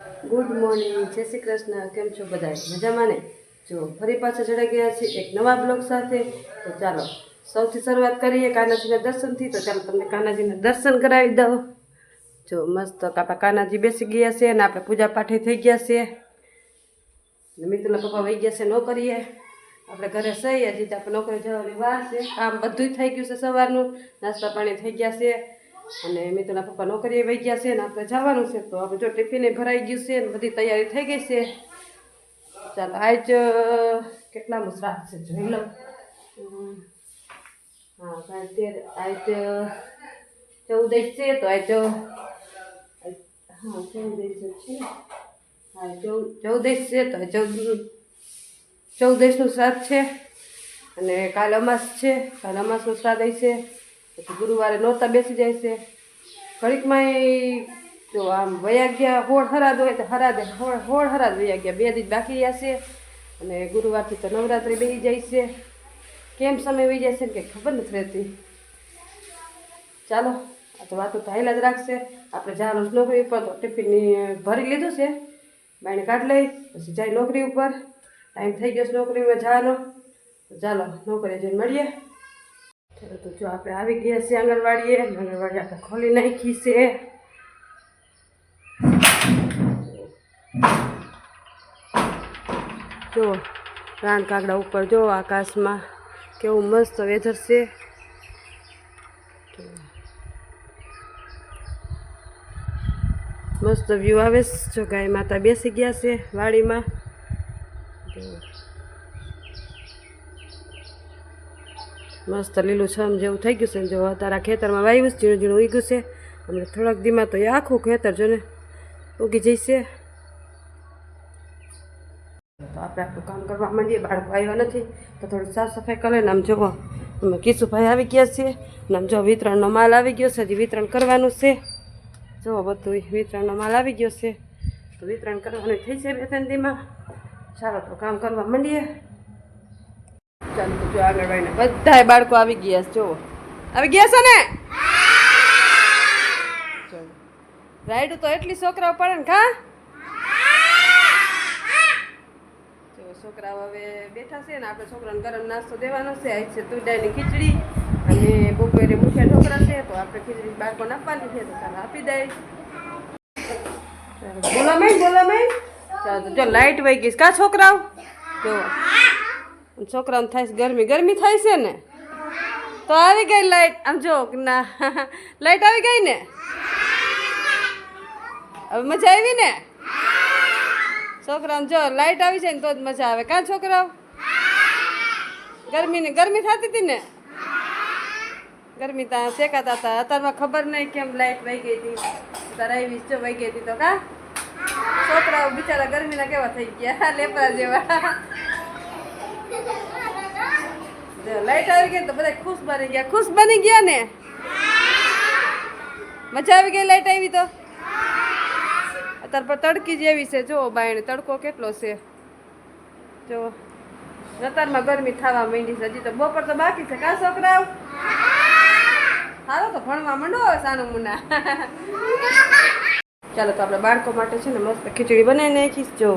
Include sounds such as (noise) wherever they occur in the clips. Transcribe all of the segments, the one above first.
Good morning. જય શ્રી કૃષ્ણ. કેમ છો બધા મજામાં ને? જો, ફરી પાછા ચડાઈ ગયા છે એક નવા બ્લોગ સાથે. તો ચાલો, સૌથી શરૂઆત કરીએ કાનાજીના દર્શનથી. તો ચાલો, તમને કાનાજીના દર્શન કરાવી દઉં. જો, મસ્ત આપણા કાનાજી બેસી ગયા છે અને આપણે પૂજા પાઠે થઈ ગયા છે મિત્રના પપ્પા વહી ગયા છે નોકરીએ. આપણે ઘરે સહી હજી આપણે નોકરી જવાની વાર છે. કામ બધું થઈ ગયું છે સવારનું. નાસ્તા પાણી થઈ ગયા છે. અને મિતુના પપ્પા નોકરીએ વહી ગયા છે ને આપણે જવાનું છે, તો આપણે જો ટિફિને ભરાઈ ગયું છે ને બધી તૈયારી થઈ ગઈ છે. ચાલો, આજ કેટલામાં શ્રાદ્ધ છે જોઈ લો. હા તેર, આજ ચૌદ છે, તો આજ હા ચૌદ છે હા ચૌદ ચૌદેશ છે, તો ચૌદ ચૌદશનું શ્રાદ્ધ છે. અને કાલ અમાસ છે, કાલ અમાસનું શ્રાદ્ધ છે. પછી ગુરુવારે નહોતા બેસી જાય છે. ઘડીકમાં જો આમ વયા ગયા, હોળ હરાદ હોય તો હરાદ, હોળ હોળ હરાદ વયા ગયા. બે દિવસ બાકી રહ્યા છે અને ગુરુવારથી તો નવરાત્રિ બેસી જાય છે. કેમ સમય વહી જાય છે ને કંઈ ખબર નથી રહેતી. ચાલો, આ તો વાતો હાઈલા જ રાખશે. આપણે જ્યાં રોજ નોકરી ઉપર તો ટિફિનની ભરી લીધું છે. બાઈને કાઢ લઈ, પછી જાય નોકરી ઉપર. ટાઈમ થઈ ગયો છે નોકરીમાં જવાનો. ચાલો નોકરી જઈને મળીએ. તો જો આપણે આવી ગયા છીએ આંગણવાડીએ. આંગણવાડી આપણે ખોલી નાખી છે. જો, રાન કાગડા ઉપર જો આકાશમાં કેવું મસ્ત વેધર છે. મસ્ત વ્યૂ આવે છે. જો ગાય માતા બેસી ગયા છે વાડીમાં જો. મસ્ત લીલું છમ જેવું થઈ ગયું છે. જો તારા ખેતરમાં વાવ્યું છે ઝીણું ઝીણું ઉગ્યું છે. હમણાં થોડાક દીમાં તો એ આખું ખેતર જો ને ઉગી જઈશે તો આપણે આપણું કામ કરવા માંડીએ. બાળકો આવ્યા નથી. તો થોડી સાફ સફાઈ કરે ને આમ જુઓ. અમે કિશુભાઈ આવી ગયા છીએ ને આમ જો વિતરણનો માલ આવી ગયો છે. હજી વિતરણ કરવાનું છે. જુઓ બધું વિતરણનો માલ આવી ગયો છે. તો વિતરણ કરવાનું થઈ છે બે ત્રણ દીમાં. ચાલો તો કામ કરવા માંડીએ. ચાલો જો આંગણવાડીને બધાય બાળકો આવી ગયા છે, જુઓ. આવી ગયા છે ને. રાઈડ તો એટલી છોકરાઓ પડે ને કા છોકરાઓ હવે બેઠા છે ને, આપણે છોકરાને ગરમ નાસ્તો દેવાનો છે. આજ છે તુડાની ખીચડી અને બપોરે મુખ્યા ઢોકળા છે, તો આપણે ખીચડી બાળકોને આપવાની છે, તો ચાલો આપી દઈ બોલો મેં બોલો મેં ચાલો જો લાઈટ વહી ગઈ કા છોકરાઓ? જો છોકરાઓને થાય છે ગરમી. ગરમી થાય છે ને? તો આવી ગઈ લાઈટ. આમ જો, ના. (laughs) લાઈટ આવી ગઈ ને? હવે મજા આવી ને? છોકરાઓને જો, લાઈટ આવી જાય ને તો જ મજા આવે. કાં છોકરાઓ? ગરમી ને, ગરમી થતી હતી ને? ગરમી ત્યાં શેકાતા હતા. અત્યારમાં ખબર નહીં કેમ લાઈટ વહી ગઈ હતી. અત્યારે આવી જો વહી ગઈ હતી તો કા? છોકરાઓ બિચારા ગરમીના કેવા થઈ ગયા? લેપડા જેવા. લાઈટ આવી ગઈ તો બધા ખુશ બની ગયા. ખુશ બની ગયા ને? મજા આવી ગઈ લાઈટ આવી તો? અત્યારે પર તડકી જેવી છે. જો બાયણે, તડકો કેટલો છે. જો રતારમાં ગરમી થવા માંડી છે. હજી તો બપોર તો બાકી છે. કા છોકરાઓ? સારો તો ભણવા માંડો સાનું મુના. ચાલો તો આપણે બાળકો માટે છે ને મસ્ત ખીચડી બનાવી નાખીશ. જો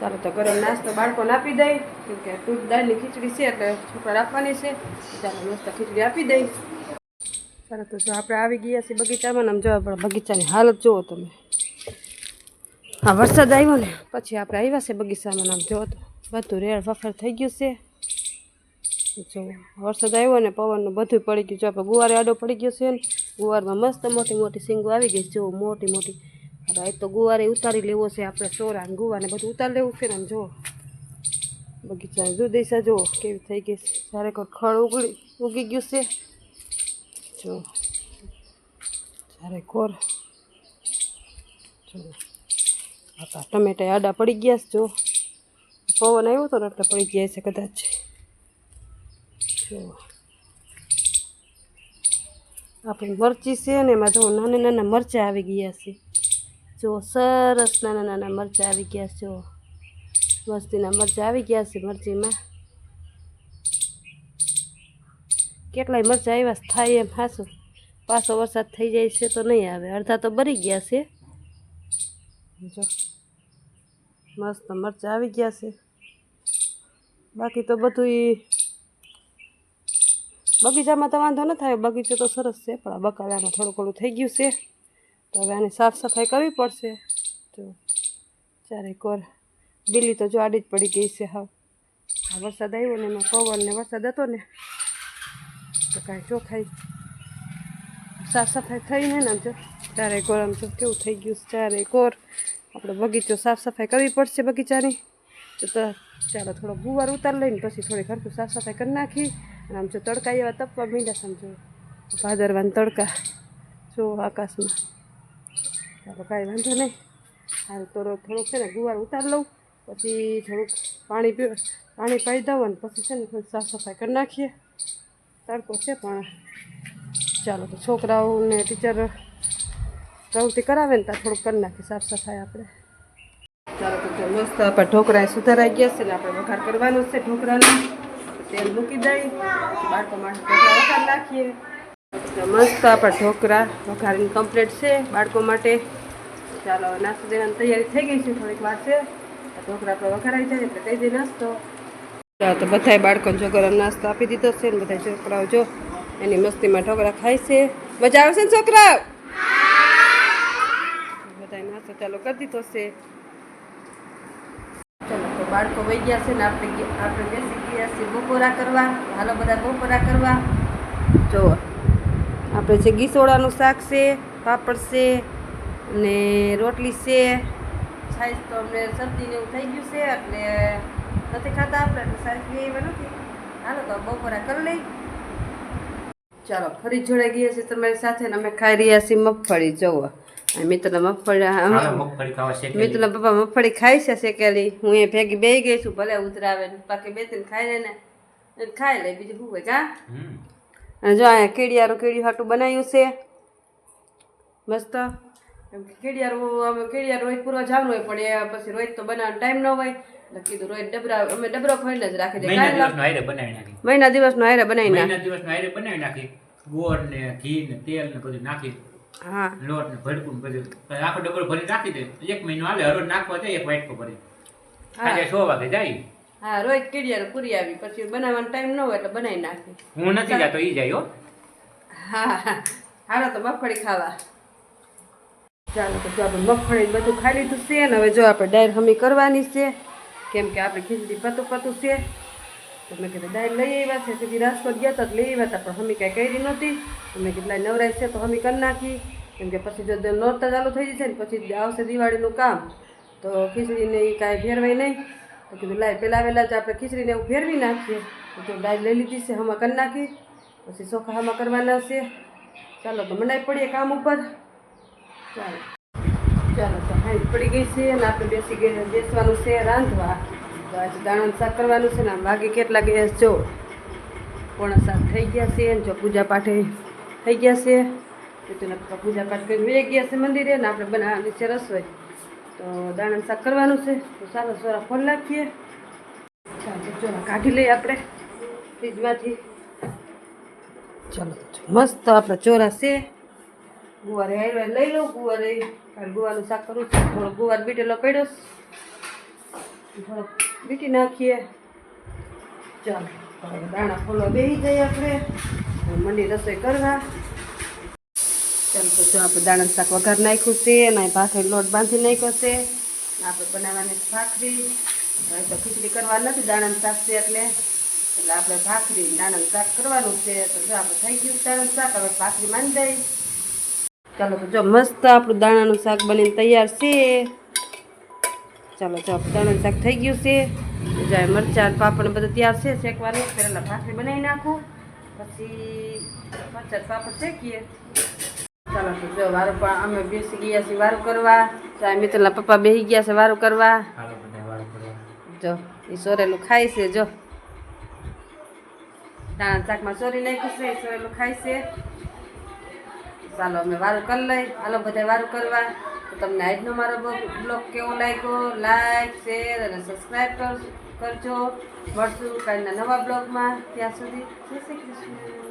ચાલો તો ગરમ નાસ્તો બાળકોને આપી દઈ. કેમ કે તૂટ દાળની ખીચડી છે એટલે છોકરા આપવાની છે. ચાલો મસ્ત ખીચડી આપી દઈ. ચાલો તો જો આપણે આવી ગયા છીએ બગીચામાં આમ જો આપણા બગીચાની હાલત જુઓ તમે. હા, વરસાદ આવ્યો ને, પછી આપણે આવ્યા છે બગીચામાં આમ જો તો બધું રેડ વખર થઈ ગયું છે. જો, વરસાદ આવ્યો ને, પવનનું બધું પડી ગયું. જો આપણે ગુવારે આડો પડી ગયો છે ને, ગુવારમાં મસ્ત મોટી મોટી સિંગો આવી ગઈ જો મોટી મોટી આ તો ગુવારે ઉતારી લેવો છે આપણે ચોરા ગુવાને બધું ઉતારી લેવું છે ને જો. બગીચા જો દેસા જો કેવી થઈ ગઈ છે. જ્યારે ખડ ઉગડી ઉગી ગયું છે. જો. જ્યારે કોર જો. આપણા ટમેટા આડા પડી ગયા છે જો. પવન આવ્યો તો ને એટલે પડી ગયા છે કદાચ. જો. આપણી મરચી છે ને એમાં જો નાના નાના મરચાં આવી ગયા છે. જો સરસ નાના નાના મરચાં આવી ગયા છે, જો. મસ્તીના મરચાં આવી ગયા છે મરચીમાં. કેટલાય મરચાં આવ્યા થાય એમ હાસું. પાછો વરસાદ થઈ જાય છે તો નહીં આવે. અડધા તો બરી ગયા છે. જો. મસ્ત મરચાં આવી ગયા છે. બાકી તો બધું બગીચામાં તો વાંધો ન થાય. બગીચો તો સરસ છે, પણ આ બકાલામાં થોડું ઘણું થઈ ગયું છે. તો હવે આની સાફ સફાઈ કરવી પડશે. તો ચારે કોર. બિલ્લી તો જો આડી જ પડી ગઈ છે હા આ વરસાદ આવ્યો ને એમાં પવન ને વરસાદ હતો ને, તો કાંઈ ચોખાઈ સાફ સફાઈ થઈને ને આમ જો ચારે કોર આમ જો કેવું થઈ ગયું છે ચારે કોર. આપણે બગીચો સાફ સફાઈ કરવી પડશે બગીચાની. તો ચાલો થોડો ગુવાર ઉતાર લઈને પછી થોડી ઘરકું સાફ સફાઈ કરી નાખી અને આમ જો તડકા એવા તપવા મીંડા સમજો ભાદરવાન તડકા. જો આકાશમાં. ચાલો કાંઈ વાંધો નહીં. હાલ તો થોડુંક છે ને ગુવાર ઉતાર લઉં, પછી થોડુંક પાણી પી, પાણી પાઈ દઉં ને પછી છે ને થોડીક સાફ સફાઈ કરી નાખીએ. તડકો છે પણ ચાલો તો છોકરાઓને ટીચર પ્રવૃત્તિ કરાવે ને ત્યાં થોડુંક કરી નાખીએ સાફ સફાઈ આપણે. ચાલો તો મસ્ત આપણે ઢોકરા સુધારાઈ ગયા છે ને આપણે વઘાર કરવાનો છે ઢોકળાનો. તેલ મૂકી દઈ, બાળકો માટે ઢોકળા વઘાર નાખીએ. તો મસ્ત આપણા ઢોકળા વઘારીને કમ્પ્લીટ છે બાળકો માટે. ચાલો, નાસ્તો દેવાની તૈયારી થઈ ગઈ છે, થોડીક વાર છે. ઢોકરા પણ વઘારાઈ જાય એટલે કહી દે નાસ્તો. તો બધાય બાળકોને જો નાસ્તો આપી દીધો છે ને બધા છોકરાઓ જો, એની મસ્તીમાં ઢોકળા ખાય છે. મજા આવશે ને છોકરા બધાય નાસ્તો ચાલો કરી દીધો છે. ચાલો, તો બાળકો વહી ગયા છે ને આપણે આપણે બેસી ગયા છીએ બપોરા કરવા. હાલો, બધા બપોરા કરવા. જો આપણે છે ગીસોડાનું શાક છે પાપડ છે અને રોટલી છે. છાશ તો અમને શરદી ને એવું થઈ ગયું છે એટલે નથી ખાતા આપણે એટલે સારી પી એવા નથી. હાલો તો બપોરા કરી લઈ. ચાલો ફરી જોડાઈ ગયા છે તમારી સાથે અમે ખાઈ રહ્યા છીએ મગફળી જોવો મિત્ર મગફળી. મિત્રના પપ્પા મગફળી ખાઈ છે શેકેલી. હું એ ભેગી બેહી ગઈ છું ભલે ઉતરાવે બાકી બે ત્રણ ખાઈ લે ને. ખાઈ લે બીજું શું હોય કા. અને જો અહીંયા કેડિયારું કેડિયું હાટું બનાવ્યું છે. મસ્ત. કેડિયારું અમે કેડિયારું રોહિત પૂરવા જવાનું હોય પણ એ પછી રોહિત તો બનાવવાનો ટાઈમ ન હોય. એટલે કીધું રોહિત ડબરા અમે ડબરો ખોઈને જ રાખી દઈએ મહિના દિવસનો હારે બનાવી નાખી. મહિના દિવસનો હારે બનાવી નાખ. દિવસનો હારે બનાવી નાખી. ગોળ ને ઘી ને તેલ ને બધું નાખી. હા. લોટ ને ભડકું બધું. આખો ડબરો ભરી નાખી દે. એક મહિનો હાલે હરોજ નાખવા જાય એક વાટકો ભરી આજે છ વાગે જાય. હા રોજ કેડિયારું પૂરી આવી પછી બનાવવાનો ટાઈમ ન હોય એટલે બનાવી નાખી. હું નથી જાતો ઈ જાય હો. હા હા હાલો તો મગફળી ખાવા. ચાલો તો જો આપણે મગફળી બધું ખાઈ લીધું છે ને હવે જો આપણે ડાયર હમી કરવાની છે. કેમ કે આપણે ખીચડી પતું પતું છે. તો મેં કીધું ડાયર લઈ આવ્યા છે તેથી રાજકોટ ગયા હતા તો લઈ આવ્યા હતા પણ હમી કાંઈ કરી નહોતી. તો મેં કીધું નવરાય છે તો હમી કરી નાખી. કેમ કે પછી જો નોરતા ચાલુ થઈ જશે ને પછી આવશે દિવાળીનું કામ. તો ખીચડીને એ કાંઈ ફેરવાય નહીં. તો કીધું લાઈ પહેલાં આવેલા જ આપણે ખીચડીને એવું ફેરવી નાખીએ તો જો ડાયર લઈ લીધી છે હમા કરી નાખી પછી ચોખા હમા કરવાના છે ચાલો તો મનાઈ પડીએ કામ ઉપર ચાલો ચાલો તો હાઈ પડી ગઈ છે અને આપણે બેસી ગઈ બેસવાનું છે રાંધવા તો આજે દાણાનું શાક કરવાનું છે ને આમ વાગે કેટલા ગેસ જો પોણા શાક થઈ ગયા છે અને જો પૂજા પાઠે થઈ ગયા છે તો તેના પપ્પા પૂજા પાઠ કરીને વહી ગયા છે મંદિરે ને આપણે બનાવવાની છે રસોઈ તો દાણાનું શાક કરવાનું છે. તો ચાલો સોરા ફોન નાખીએ. ચાલો ચોરા કાઢી લઈએ આપણે ફ્રીજમાંથી. ચાલો મસ્ત આપણે ચોરા છે. ગુવારે હેરવા લઈ લઉં, ગુવારે કાલ ગુવાનું શાક કરું છું. થોડો ગુવાર બીટેલો પડ્યો. થોડોક બીટી નાખીએ. ચાલો દાણા ફોલો બેસી જઈએ આપણે. મંડી રસોઈ કરવા. ચાલો તો જો આપણે દાણા શાક વઘાર નાખ્યું છે અને ભાખરી લોટ બાંધી નાખ્યો છે. આપણે બનાવવાની ભાખરી. તો ખીચડી કરવા નથી દાણા શાક છે એટલે. એટલે આપણે ભાખરી દાણા શાક કરવાનું છે. તો જો આપણે થઈ ગયું દાણા શાક, હવે ભાખરી માંડી દઈ ચાલો તો જો મસ્ત આપણું દાણાનું શાક બનીને તૈયાર છે. ચાલો જો દાણાનું શાક થઈ ગયું છે. જાય મરચાં પાપડ બધું તૈયાર છે શેકવાનું. પહેલાં ભાખરી બનાવી નાખું. પછી મરચાં પાપડ શેકીએ. ચાલો તો જો વારું પણ અમે બેસી ગયા છીએ વારું કરવા. ચાય મિત્રના પપ્પા બેસી ગયા છે વારું કરવા. જો એ સોરેલું ખાય છે જો. દાણા ચાકમાં ચોરી નાખ્યું છે સોરેલું ખાય છે. ચાલો અમે વારું કરી લઈ. હાલો બધા વારું કરવા. તો તમને આજનો મારો બ્લોગ કેવો લાગ્યો? લાઈક શેર અને સબસ્ક્રાઈબ કરજો. મળશું કાલના નવા બ્લોગમાં. ત્યાં સુધી જય શ્રી કૃષ્ણ.